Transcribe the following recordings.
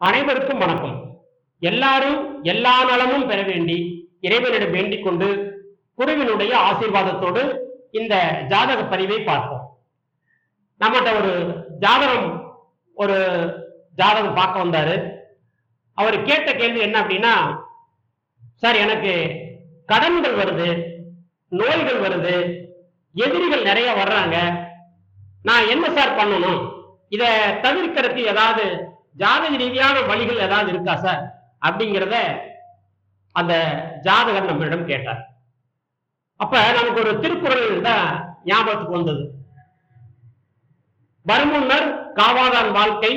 அனைவருக்கும் வணக்கம். எல்லாரும் எல்லா நலமும் பெற வேண்டி இறைவனிடம் வேண்டிக் கொண்டு குருவினுடைய ஆசீர்வாதத்தோடு இந்த ஜாதக பதிவை பார்ப்போம். நம்மகிட்ட ஒரு ஜாதகம் ஒரு ஜாதகம் பார்க்க வந்தாரு. அவர் கேட்ட கேள்வி என்ன அப்படின்னா சார் எனக்கு கடன்கள் வருது நோய்கள் வருது எதிரிகள் நிறைய வர்றாங்க. நான் என்ன சார் பண்ணணும்? இத தவிர்க்கிறதுக்கு ஏதாவது ஜாதக ரீதியான வழிகள் ஏதாவது இருக்கா சார்? அப்படிங்கிறத அந்த ஜாதகர் நம்மளிடம் கேட்டார். அப்ப நமக்கு ஒரு திருக்குறள் தான் ஞாபகத்துக்கு வந்தது. வருமுன்னர் காவாதான் வாழ்க்கை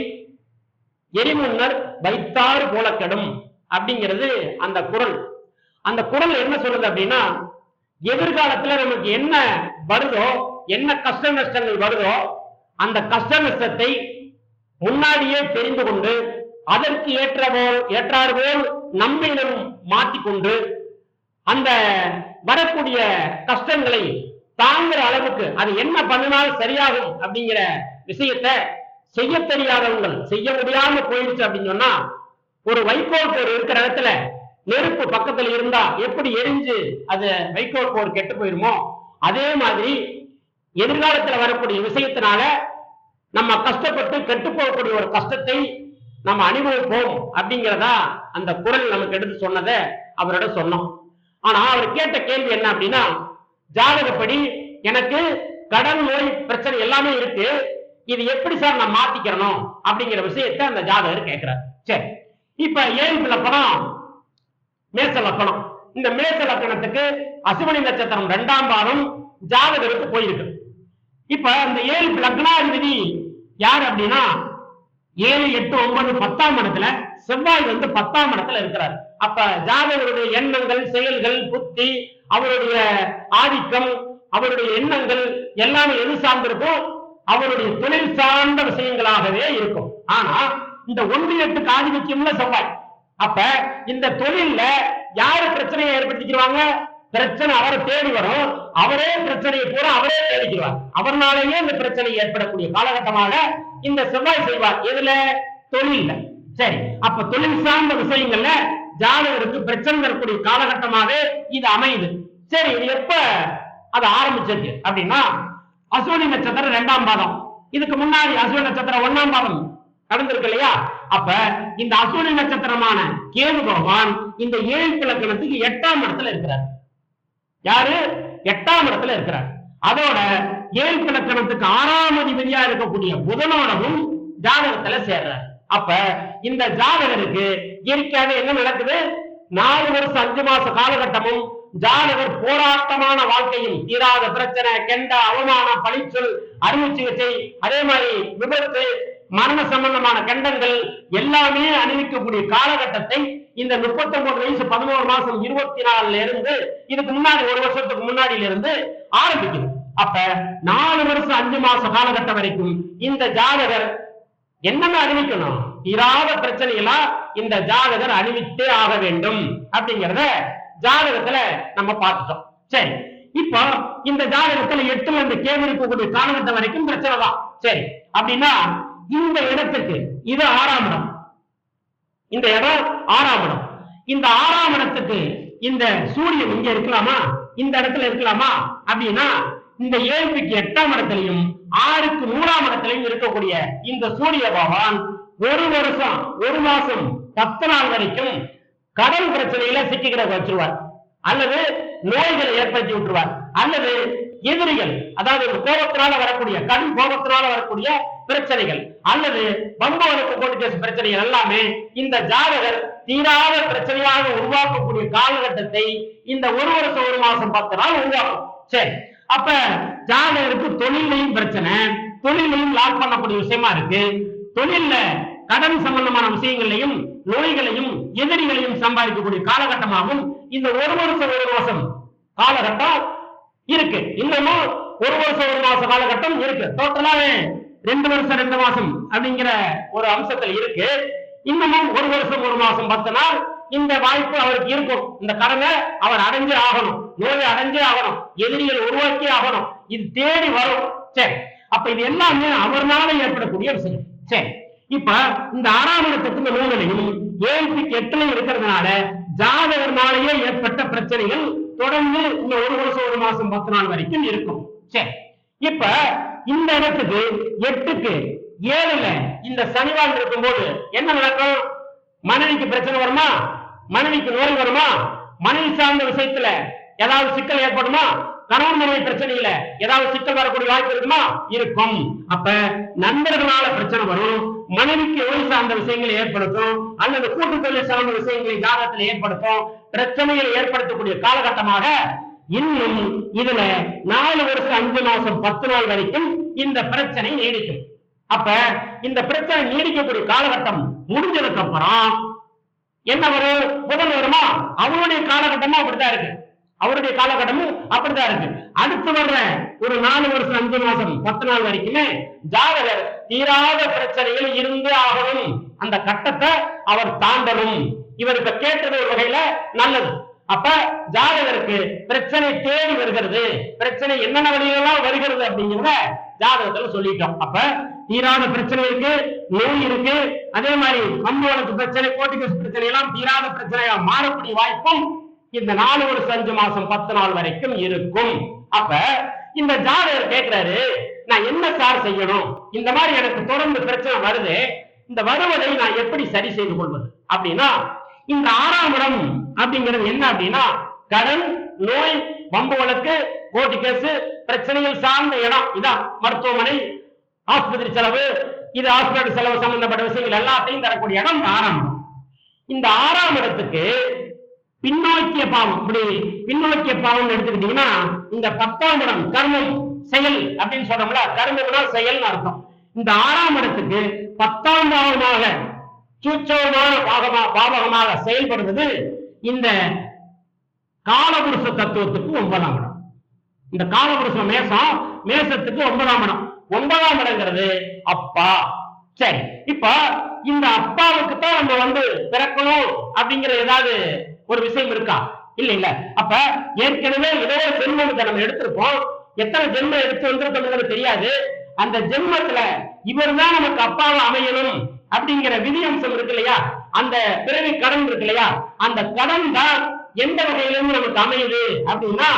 எரிமுன்னர் வைத்தாறு போல கெடும் அப்படிங்கிறது அந்த குறள். அந்த குறள் என்ன சொல்லுது அப்படின்னா எதிர்காலத்துல நமக்கு என்ன வருதோ என்ன கஷ்ட நஷ்டங்கள் வருதோ அந்த கஷ்ட நஷ்டத்தை முன்னாடியே தெரிந்து கொண்டு அதற்கு ஏற்றபோல் ஏற்றாற்போல் நம்மிடம் மாற்றிக்கொண்டு அந்த வரக்கூடிய கஷ்டங்களை தாங்குற அளவுக்கு அது என்ன பண்ணினால் சரியாகும் அப்படிங்கிற விஷயத்த செய்ய தெரியாதவங்கள் செய்ய முடியாம போயிடுச்சு அப்படின்னு சொன்னா ஒரு வைக்கோல் போர் இருக்கிற இடத்துல நெருப்பு பக்கத்துல இருந்தா எப்படி எரிஞ்சு அது வைக்கோல் போர் கெட்டு போயிருமோ அதே மாதிரி எதிர்காலத்துல வரக்கூடிய விஷயத்தினால நம்ம கஷ்டப்பட்டு கெட்டு போகக்கூடிய ஒரு கஷ்டத்தை நம்ம அனுபவிப்போம் அப்படிங்கிறதா அந்த குரல் நமக்கு எடுத்து சொன்னதை அவரோட சொன்னோம். ஆனா அவர் கேட்ட கேள்வி என்ன அப்படின்னா ஜாதகப்படி எனக்கு கடன் நோய் பிரச்சனை எல்லாமே இருக்கு. இது எப்படி சார் நான் மாத்திக்கிறணும் அப்படிங்கிற விஷயத்தை அந்த ஜாதகர் கேட்கிறார். சரி. இப்ப ஏழு லக்கணம் மேச லக்கணம். இந்த மேச லக்கணத்துக்கு அசுவனி நட்சத்திரம் இரண்டாம் பாதம் ஜாதகருக்கு போயிருக்கு. இப்ப அந்த ஏழு லக்னாதிபதி யார் அப்படின்னா ஏழு எட்டு ஒன்பது பத்தாம் இடத்துல செவ்வாய் வந்து பத்தாம் இடத்துல இருக்கிறார். அப்ப ஜாதகருடைய எண்ணங்கள் செயல்கள் புத்தி அவருடைய ஆதிக்கம் அவருடைய எண்ணங்கள் எல்லாமே எது சார்ந்திருக்கும் அவருடைய தொழில் சார்ந்த விஷயங்களாகவே இருக்கும். ஆனா இந்த ஒன்று எட்டுக்கு ஆதிபத்தியம்ல செவ்வாய். அப்ப இந்த தொழில்ல யாரு பிரச்சனையை ஏற்படுத்திக்கிறாங்க பிரச்சனை அவரை தேடி வரும். அவரே பிரச்சனையை கூட அவரே தேடிக்கிறார் அவர்னாலேயே இந்த பிரச்சனை ஏற்படக்கூடிய காலகட்டமாக இந்த செவ்வாய் செய்வார் எதுல? தொழில்ல. சரி அப்ப தொழில் சார்ந்த விஷயங்கள்ல ஜாதகருக்கு பிரச்சனை தரக்கூடிய காலகட்டமாக இது அமையுது. சரி இது எப்ப அது ஆரம்பிச்சிருக்கு? அப்படின்னா அஸ்வினி நட்சத்திரம் இரண்டாம் பாதம். இதுக்கு முன்னாடி அஸ்வினி நட்சத்திரம் ஒண்ணாம் பாதம் நடந்திருக்கு இல்லையா? அப்ப இந்த அஸ்வினி நட்சத்திரமான கேது பகவான் இந்த ஏழு இலக்கணத்துக்கு எட்டாம் இடத்துல இருக்கிறார். யாரு? எட்டாம் இடத்துல இருக்கிறார். அதோட ஏழு இலக்கணத்துக்கு ஆறாம் அதிபதியா இருக்கக்கூடிய புதனோடவும் ஜாதகத்துல சேர்றார். அப்ப இந்த ஜாதகருக்கு இயற்கையாக என்ன நடக்குது? நாலு வருஷம் அஞ்சு மாச காலகட்டமும் ஜாதகர் போராட்டமான வாழ்க்கையில் தீராத பிரச்சனை கெண்ட அவமானம் பழிச்சொல் அறுவை சிகிச்சை அதே மாதிரி விபத்து மரண சம்பந்தமான கண்டங்கள் எல்லாமே அணிவிக்கக்கூடிய காலகட்டத்தை இந்த முப்பத்தி ஒன்பது வயசு பதினோரு மாசம் இருபத்தி நாலுல இருந்து இதுக்கு முன்னாடி ஒரு வருஷத்துக்கு முன்னாடியில இருந்து ஆரம்பிக்குது. அப்ப நாலு வருஷம் அஞ்சு மாச காலகட்டம் வரைக்கும் இந்த ஜாதகர் என்னென்ன அறிவிக்கணும் இராத பிரச்சனைகளா இந்த ஜாதகர் அறிவித்தே ஆக வேண்டும் அப்படிங்கறத ஜாதகத்துல நம்ம பார்த்துட்டோம். சரி. இப்போ இந்த ஜாதகத்துல எட்டுல இருந்து கேள்வி இருக்கக்கூடிய காலகட்டம் வரைக்கும் பிரச்சனை தான். சரி. அப்படின்னா இந்த இடத்துக்கு இது ஆறாம் இடம். இந்த இடம் ஆறாம் இடம். இந்த ஆறாம் இடத்துக்கு இந்த சூரியன் இங்க இருக்கலாமா? இந்த இடத்துல இருக்கலாமா? அப்படின்னா இந்த ஏழுக்கு எட்டாம் இடத்துலயும் ஆறுக்கு நூறாம் இடத்துலயும் இருக்கக்கூடிய இந்த சூரிய பகவான் ஒரு வருஷம் ஒரு மாசம் பத்து நாள் வரைக்கும் கடல் பிரச்சனையில சிக்கிக்கிற வச்சிருவார். அல்லது நோய்களை ஏற்படுத்தி விட்டுருவார். அல்லது எதிரிகள் அதாவது கோபத்தினால வரக்கூடிய கடும் கோபத்தினால வரக்கூடிய பிரச்சனைகள் அல்லது பம்பு வழக்கு கோர்ட்டு கேஸ் பிரச்சனைகள் எல்லாமே இந்த ஜாதகர் தீராத பிரச்சனையாக உருவாக்கக்கூடிய காலகட்டத்தை இந்த ஒரு வருஷம் ஒரு மாசம் பத்து நாள் உருவாக்கும். சரி. அப்ப ஜாதகருக்கு தொழிலையும் பிரச்சனை தொழிலையும் லாக் பண்ணக்கூடிய விஷயமா இருக்கு. தொழில்ல கடன் சம்பந்தமான விஷயங்களையும் நோய்களையும் எதிரிகளையும் சம்பாதிக்கக்கூடிய காலகட்டமாகவும் இந்த ஒரு வருஷம் ஒரு மாசம் காலகட்டம் இருக்கு. இன்னமும் ஒரு வருஷம் ஒரு மாச காலகட்டம் இருக்கு. டோட்டலாவே ரெண்டு வருஷம் ரெண்டு மாசம் அப்படிங்கிற ஒரு அம்சத்துல இருக்கு. இன்னமும் ஒரு வருஷம் ஒரு மாசம் பத்து நாள் இந்த வாய்ப்பு அவருக்கு இருக்கும். இந்த கடனை அவர் அடைஞ்சே ஆகணும். நோயை அடைஞ்சே ஆகணும். எதிரிகள் உருவாக்கி ஆகணும். இது தேடி வரும். சரி அப்ப இது எல்லாமே அவர்னால ஏற்படக்கூடிய விஷயம். சரி இப்ப இந்த ஆறாம் இடத்துக்கு நூலையும் நூல் எட்டுலையும் இருக்கிறதுனால ஜாதகர்னாலேயே ஏற்பட்ட பிரச்சனைகள் தொடர்ந்து இந்த ஒரு வருஷம் ஒரு மாசம் பத்து நாள் வரைக்கும் இருக்கும். சரி இப்ப இந்த இடத்துக்கு எட்டுக்கு ஏழுல இந்த சனிவான் இருக்கும்போது என்ன நடக்கும்? மனைவிக்கு பிரச்சனை வருமா? மனைவிக்கு நோய் வருமா? மனைவி சார்ந்த விஷயத்துல ஏதாவது சிக்கல் ஏற்படுமா? கணவன் மனைவி பிரச்சனையில ஏதாவது சிக்கல் வரக்கூடிய வாய்ப்பு இருக்குமா? இருக்கும். அப்ப நண்பர்களால பிரச்சனை வரும் மனைவிக்கு நோய் சார்ந்த விஷயங்களை ஏற்படுத்தும் அல்லது கூட்டு தொழில் சார்ந்த விஷயங்களை ஜாதகத்தில் ஏற்படுத்தும் பிரச்சனைகளை ஏற்படுத்தக்கூடிய காலகட்டமாக இன்னும் இதுல நாலு வருஷம் அஞ்சு மாசம் பத்து நாள் வரைக்கும் இந்த பிரச்சனை நீடிக்கும். அப்ப இந்த பிரச்சனை நீடிக்கக்கூடிய காலகட்டம் முடிஞ்சதுக்கு அப்புறம் என்ன வரும் புதன் வருமா? அவருடைய காலகட்டமும் அப்படித்தான் இருக்கு. அவருடைய காலகட்டமும் அப்படித்தான் இருக்கு. அடுத்து வர்ற ஒரு நாலு வருஷம் அஞ்சு மாசம் பத்து நாள் வரைக்குமே ஜாதகர் தீராத பிரச்சனைகள் இருந்து ஆகணும். அந்த கட்டத்தை அவர் தாண்டணும். இவர் இப்ப கேட்டது ஒரு வகையில நல்லது. அப்ப ஜாதகருக்கு பிரச்சனை தேடி வருகிறது. பிரச்சனை என்னென்ன வழிகளெல்லாம் வருகிறது அப்படிங்கிறத ஜாதகத்துல சொல்லிட்டோம். அப்ப தீராத பிரச்சனை இருக்கு நோய் இருக்கு. அதே மாதிரி அம்புவனுக்கு பிரச்சனை கோட்டிகஸ் பிரச்சனை எல்லாம் தீராத பிரச்சனையா மாறக்கூடிய வாய்ப்பும் இந்த நாலு வருஷம் அஞ்சு மாசம் பத்து நாள் வரைக்கும் இருக்கும். அப்ப இந்த ஜாதகர் கேட்கிறாரு நான் என்ன சார் செய்யணும்? இந்த மாதிரி எனக்கு தொடர்ந்து பிரச்சனை வருது. இந்த வருவதை நான் எப்படி சரி செய்து கொள்வது? அப்படின்னா இந்த ஆறாம் இடம் அப்படிங்கிறது என்ன அப்படின்னா கடன் நோய் வம்பு வழக்கு கோர்ட்டு கேஸ் பிரச்சனைகள் சார்ந்த இடம். இதான் மருத்துவமனை ஆஸ்பத்திரி செலவு இது ஹாஸ்பிட்டல் செலவு சம்பந்தப்பட்ட விஷயங்கள் எல்லாத்தையும் தரக்கூடிய இடம் ஆரம்பம் ஆறாம் இந்த ஆறாம் இடத்துக்கு பின்னோக்கிய பாவம் இப்படி பின்னோக்கிய பாவம் எடுத்துக்கிட்டீங்கன்னா இந்த பத்தாம் இடம் கர்மம் செயல் அப்படின்னு சொல்றோம்ல கர்மம்னா செயல்னு அர்த்தம். இந்த ஆறாம் இடத்துக்கு பத்தாம் பாவமாக சூட்சமான பாகமா பாவகமாக செயல்படுவது இந்த காலபுருஷ தத்துவத்துக்கு ஒன்பதாம் இடம். இந்த காலபுருஷ மேசம் மேசத்துக்கு ஒன்பதாம் இடம். ஒன்பதாம் இடங்கிறது அப்பா. சரி இப்ப இந்த அப்பாவுக்கு தான் நம்ம வந்து பிறக்கணும் அப்படிங்கிற ஏதாவது ஒரு விஷயம் இருக்கா? இல்ல இல்ல அப்ப ஏற்கனவே ஏதோ ஒரு ஜென்மத்தை நம்ம எடுத்திருப்போம். எத்தனை ஜென்மம் எடுத்து வந்திருக்கோம்ங்கிறது தெரியாது. அந்த ஜென்மத்துல இவர் தான் நமக்கு அப்பாவை அமையணும் அப்படிங்கிற விதி அம்சம் இருக்கு இல்லையா? அந்த பிறவி கடன் இருக்கு இல்லையா? அந்த கடன் தான் எந்த வகையிலிருந்து நமக்கு அமையுது அப்படின்னா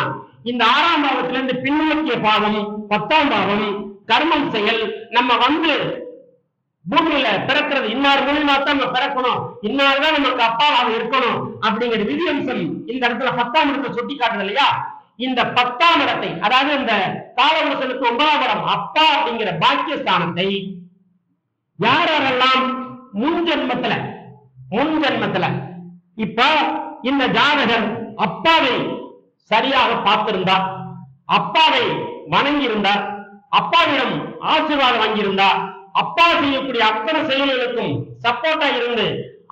இந்த ஆறாம் பாவத்துல இருந்து பின்னோக்கிய பாவம் பத்தாம் பாவம் கர்மம் செயல் நம்ம வந்து பூமியில பிறக்கிறது இன்னார் மூலியமா தான் நம்ம பிறக்கணும். இன்னார் தான் நமக்கு அப்பாவாக இருக்கணும் அப்படிங்கிற விதி அம்சம் இந்த இடத்துல பத்தாம் இடத்தை சுட்டி காட்டுறது இல்லையா? இந்த பத்தாம் இடத்தை அதாவது இந்த காலவரசனுக்கு ஒன்பதாம் இடம் அப்பா அப்படிங்கிற பாக்கியஸ்தானத்தை யாரெல்லாம் முன் ஜென்மத்துல முன் ஜென்மத்துல. இப்ப இந்த ஜாதகர் அப்பாவை சரியாக பார்த்திருந்தார். அப்பாவை வணங்கி இருந்தார் அப்பாவிடம் ஆசீர்வாதம் வாங்கியிருந்தார். அப்பா செய்யக்கூடிய அத்தனை செயல்களுக்கும் சப்போர்ட்டா இருந்து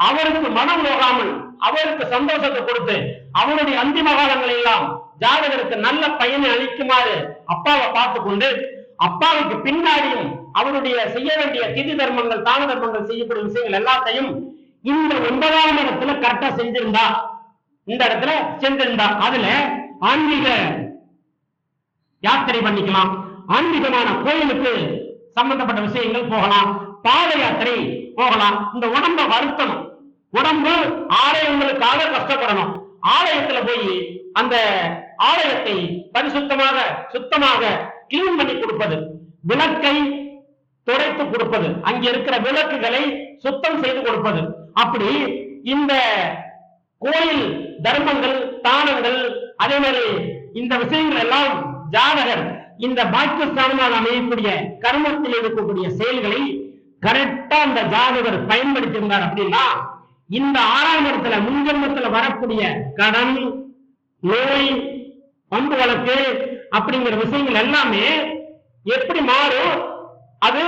அவருக்கு மனம் நோகாமல் அவருக்கு சந்தோஷத்தை கொடுத்து அவருடைய அந்திம காலங்கள் எல்லாம் ஜாதகருக்கு நல்ல பயனை அளிக்குமாறு அப்பாவை பார்த்து கொண்டு அப்பாவுக்கு பின்னாடியும் அவருடைய செய்ய வேண்டிய திதி தர்மங்கள் தான தர்மங்கள் செய்யக்கூடிய விஷயங்கள் எல்லாத்தையும் இந்த ஒன்பதாம் இடத்துல கரெக்டா செஞ்சிருந்தா இந்த இடத்துல செஞ்சிருந்தா அதுல ஆன்மீக யாத்திரை பண்ணிக்கலாம். ஆன்மீகமான கோயிலுக்கு சம்பந்தப்பட்ட விஷயங்கள் போகலாம். பாத யாத்திரை போகலாம். இந்த உடம்ப வருத்தணும். உடம்பு ஆலயங்களுக்காக கஷ்டப்படணும். ஆலயத்துல போய் அந்த ஆலயத்தை பரிசுத்தமாக சுத்தமாக கிளீன் பண்ணி கொடுப்பது விளக்கை துடைத்து கொடுப்பது அங்க இருக்கிற விளக்குகளை சுத்தம் செய்து கொடுப்பது அப்படி இந்த கோயில் தர்மங்கள் தானங்கள் அதே மாதிரி இந்த விஷயங்கள் எல்லாம் ஜாதகர் இந்த பாக்கியஸ்தானமாக அமையக்கூடிய கர்மத்தில் இருக்கக்கூடிய செயல்களை கரெக்டா அந்த ஜாதகர் பயன்படுத்தியிருந்தார் அப்படின்னா இந்த ஆறாம் இடத்துல முன்ஜென்மத்துல வரக்கூடிய கடன் நோய் பம்பு வழக்கு அப்படிங்கிற விஷயங்கள் எல்லாமே எப்படி மாறும்? அது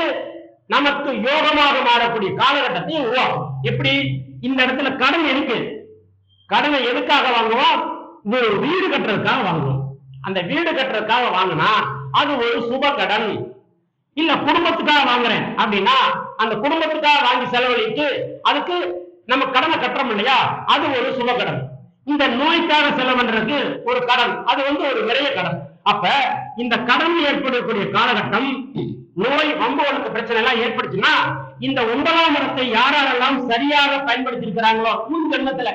நமக்கு யோகமாக மாறக்கூடிய காலகட்டத்தை உருவாகும் எப்படி? இந்த இடத்துல கடன் இருக்கு. கடனை எதுக்காக வாங்குவோம்? ஒரு வீடு கட்டுறதுக்காக வாங்குவோம். அந்த வீடு கட்டுறதுக்காக வாங்கினா அது ஒரு சுப கடன். இல்ல குடும்பத்துக்காக வாங்குறேன் அப்படின்னா அந்த குடும்பத்துக்காக வாங்கி செலவழித்து அதுக்கு நம்ம கடனை கட்டுறோம் இல்லையா? அது ஒரு சுப கடன். இந்த நோய்க்காக செலவன்றதுக்கு ஒரு கடன். அது வந்து ஒரு நிறைய கடன். அப்ப இந்த கடன் ஏற்படக்கூடிய காலகட்டம் நோய் வம்புகளுக்கு பிரச்சனை எல்லாம் ஏற்படுச்சுன்னா இந்த ஒன்பதாம் இடத்தை யாரெல்லாம் சரியாக பயன்படுத்தி இருக்கிறாங்களோ முன் ஜென்மத்துல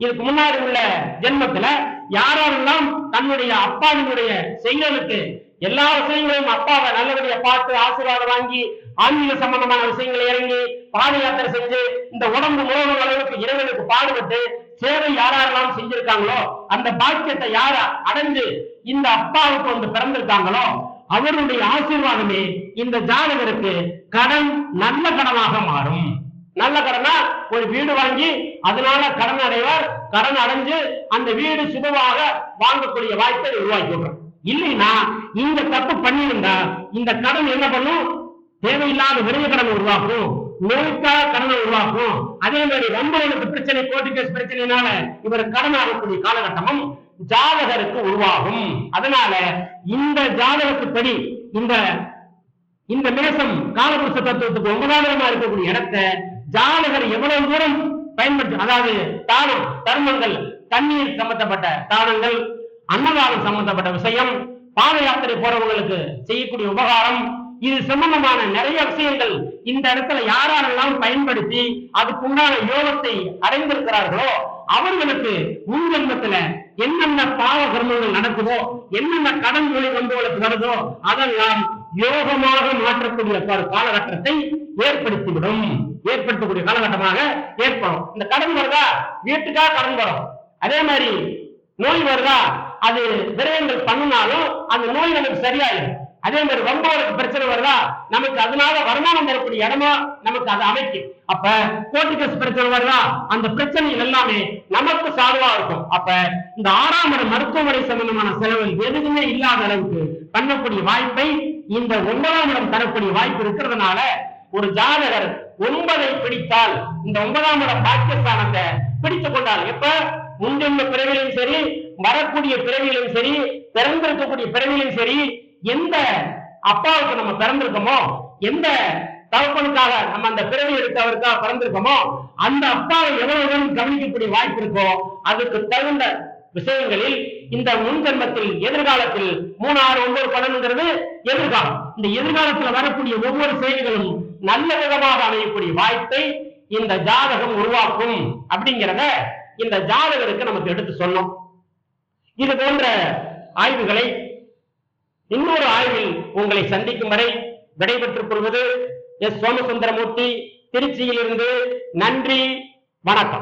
இதுக்கு முன்னாடி உள்ள ஜென்மத்துல யாரெல்லாம் தன்னுடைய அப்பாவினுடைய செயலுக்கு எல்லா விஷயங்களையும் அப்பாவை நல்லபடியா பார்த்து ஆசீர்வாதம் வாங்கி ஆன்மீக சம்பந்தமான விஷயங்களை இறங்கி பாத யாத்திரை செஞ்சு இந்த உடம்பு முழுவதும் அளவுக்கு இறைவனுக்கு பாடுபட்டு சேவை யாரெல்லாம் செஞ்சிருக்காங்களோ அந்த பாக்கியத்தை யார அடைஞ்சு இந்த அப்பாவுக்கு வந்து பிறந்திருக்காங்களோ அவருடைய ஆசீர்வாதமே இந்த ஜாதகருக்கு கடன் நல்ல கடனாக மாறும். நல்ல கடனா? ஒரு வீடு வாங்கி அதனால கடன் அடைவார். கடன் அடைஞ்சு அந்த வீடு சுபமாக வாங்கக்கூடிய வாய்ப்பை உருவாக்கி விடுறோம் இல்லைன்னா இந்த தப்பு பண்ணியிருந்தா இந்த கடன் என்ன பண்ணும்? தேவையில்லாத விரைவு கடன் உருவாக்கும். நோய்க்காக கடனை உருவாக்கும். அதே மாதிரி ரொம்ப பிரச்சனை கோர்ட்டு கேஸ் பிரச்சனைனால இவர் கடன் ஆகக்கூடிய காலகட்டமும் ஜாதகருக்கு உருவாகும். அதனால இந்த ஜாதகத்துப்படி இந்த இந்த மேசம் காலபுருஷ தத்துவத்துக்கு ஒன்பதாம் இருக்கக்கூடிய இடத்தை ஜாதகர் எவ்வளவு தூரம் பயன்படுத்தும் அதாவது தானம் தர்மங்கள் தண்ணீர் சம்பந்தப்பட்ட தானங்கள் அன்னதானம் சம்பந்தப்பட்ட விஷயம் பாத யாத்திரை போறவங்களுக்கு செய்யக்கூடிய உபகாரம் இது சம்பந்தமான நிறைய விஷயங்கள் இந்த இடத்துல யாரெல்லாம் பயன்படுத்தி அதுக்குண்டான யோகத்தை அடைந்திருக்கிறார்களோ அவர்களுக்கு முன்ஜென்மத்துல என்னென்ன பாவ கர்மங்கள் நடக்குதோ என்னென்ன கடன் மொழி வந்தவர்களுக்கு வருதோ அதெல்லாம் யோகமாக மாற்றக்கூடிய ஒரு காலகட்டத்தை ஏற்படுத்திவிடும். ஏற்படுத்தக்கூடிய காலகட்டமாக ஏற்படும். இந்த கடன் வருதா? வீட்டுக்கா கடன் வரும். அதே மாதிரி நோய் வருதா? அது விரயங்கள் பண்ணினாலும் அந்த நோய் நமக்கு சரியாயிடும். அதே மாதிரி ரொம்ப பிரச்சனை வருதா? நமக்கு அதனால வருமானம் தரக்கூடிய இடமா நமக்கு அதை அமைக்கும் அப்ப கோர்ட்டு பிரச்சனை வருதா? அந்த பிரச்சனைகள் எல்லாமே நமக்கு சாதுவா இருக்கும். அப்ப இந்த ஆறாம் இடம் மருத்துவமனை சம்பந்தமான செலவு எதுவுமே இல்லாத அளவுக்கு பண்ணக்கூடிய வாய்ப்பை இந்த ஒன்பதாம் இடம் தரக்கூடிய வாய்ப்பு இருக்கிறதுனால ஒரு ஜாதகர் ஒன்பதை பிடித்தால் இந்த ஒன்பதாம் இடம் பாக்கியஸ்தானத்தை பிடித்துக் கொண்டால் எப்ப? முன்ஜென்ம பிறவிலையும் சரி வரக்கூடிய பிறவியிலும் சரி பிறந்திருக்கக்கூடிய பிறவியிலும் சரி எந்த அப்பாவுக்கு நம்ம பிறந்திருக்கோமோ எந்த தகப்பனுக்காக நம்ம அந்த பிறவி எடுத்தவருக்காக பிறந்திருக்கோமோ அந்த அப்பாவை எவ்வளவு கவனிக்கக்கூடிய வாய்ப்பு இருக்கோ அதுக்கு தகுந்த விஷயங்களில் இந்த முன்ஜன்மத்தில் எதிர்காலத்தில் மூணு ஆறு ஒன்பது பலன்கிறது எதிர்காலம். இந்த எதிர்காலத்தில் வரக்கூடிய ஒவ்வொரு செயல்களும் நல்ல விதமாக அமையக்கூடிய வாய்ப்பை இந்த ஜாதகம் உருவாக்கும் அப்படிங்கிறத இந்த ஜாதகருக்கு நமக்கு எடுத்து சொன்னோம். இது போன்ற ஆய்வுகளை இன்னொரு ஆய்வில் உங்களை சந்திக்கும் வரை விடைபெற்றுக் கொள்வது எஸ் சோமசுந்தரமூர்த்தி திருச்சியிலிருந்து நன்றி வணக்கம்.